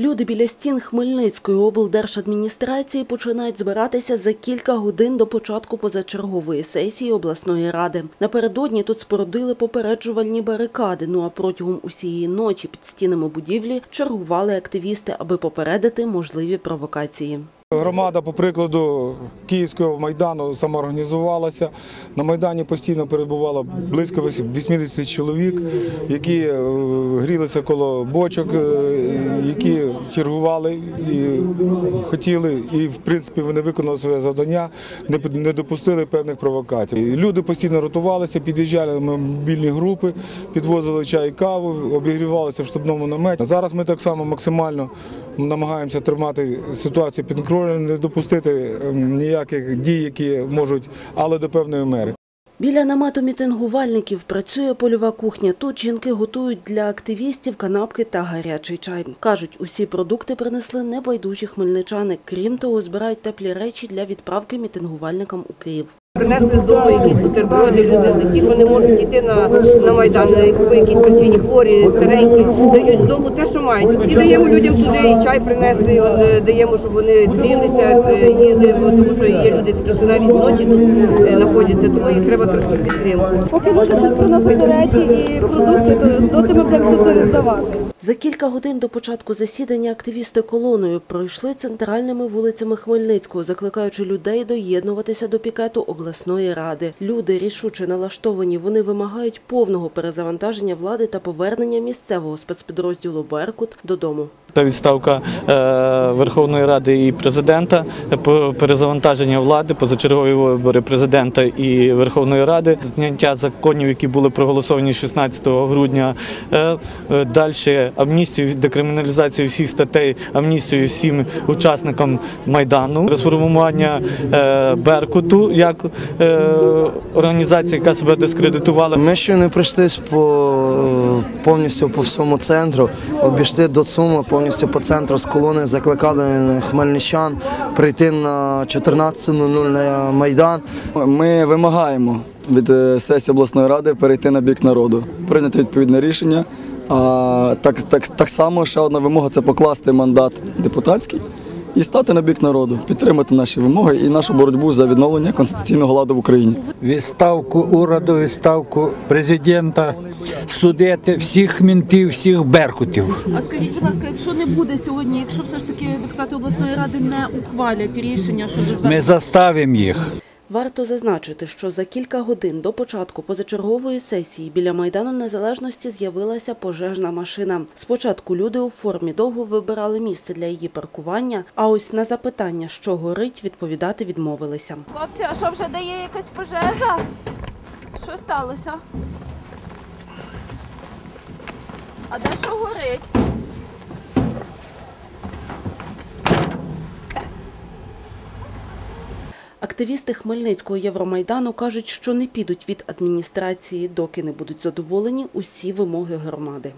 Люди біля стін Хмельницької облдержадміністрації починають збиратися за кілька годин до початку позачергової сесії обласної ради. Напередодні тут спорудили попереджувальні барикади. Ну а протягом усієї ночі під стінами будівлі чергували активісти, аби попередити можливі провокації. Громада, по прикладу Київського майдану, самоорганізувалася. На майдані постійно перебувало близько 80 чоловік, які е, грілися коло бочок, е, які чергували і хотіли, і в принципі вони виконали своє завдання, не допустили певних провокацій. Люди постійно ротувалися, під'їжджали на мобільні групи, підвозили чай, і каву, обігрівалися в штабному наметі. Зараз ми так само максимально намагаємося тримати ситуацію під контролем, не допустити ем, ніяких дій, які можуть, але до певної мери. Біля намету мітингувальників працює польова кухня. Тут жінки готують для активістів канапки та гарячий чай. Кажуть, усі продукти принесли небайдужі хмельничани. Крім того, збирають теплі речі для відправки мітингувальникам у Київ. Принесли з дому якісь бутерброди, люди, ті, що не можуть йти на, на Майдан, на по якійсь причині хворі, старенькі, дають з дому те, що мають. І даємо людям туди, і чай принесли, от, е, даємо, щоб вони грілися, е, їли, тому що є люди такі, що навіть ночі тут е, знаходяться, тому їх треба трошки підтримати. Поки люди будуть приносити речі і продукти, то доти ми будемо це не здавати. За кілька годин до початку засідання активісти колоною пройшли центральними вулицями Хмельницького, закликаючи людей доєднуватися до пікету обласної ради. Люди рішуче налаштовані. Вони вимагають повного перезавантаження влади та повернення місцевого спецпідрозділу Беркут додому. Та відставка е, Верховної Ради і президента, перезавантаження влади, позачергові вибори президента і Верховної Ради, зняття законів, які були проголосовані 16 грудня. Е, е, Далі амністію, декриміналізацію всіх статей, амністію всім учасникам майдану, розформування Беркуту як організації, яка себе дискредитувала. Ми ще не пройшлись по повністю по всьому центру, обійшли до Цума повністю по центру з колони, закликали хмельничан прийти на 14.00 на Майдан. Ми вимагаємо від е, сесії обласної ради перейти на бік народу, прийняти відповідне рішення. А так, так, так само ще одна вимога це покласти мандат депутатський і стати на бік народу, підтримати наші вимоги і нашу боротьбу за відновлення конституційного ладу в Україні. відставку уряду, відставку президента, судити всіх мінтів, всіх беркутів. А скажіть, будь ласка, якщо не буде сьогодні, якщо все ж таки депутати обласної ради не ухвалять рішення щодо Ми заставимо їх. Варто зазначити, що за кілька годин до початку позачергової сесії біля Майдану Незалежності з'явилася пожежна машина. Спочатку люди у формі довго вибирали місце для її паркування, а ось на запитання, що горить, відповідати відмовилися. хлопці, а що вже дає якась пожежа? Що сталося? А де що горить? Активісти Хмельницького Євромайдану кажуть, що не підуть від адміністрації, доки не будуть задоволені усі вимоги громади.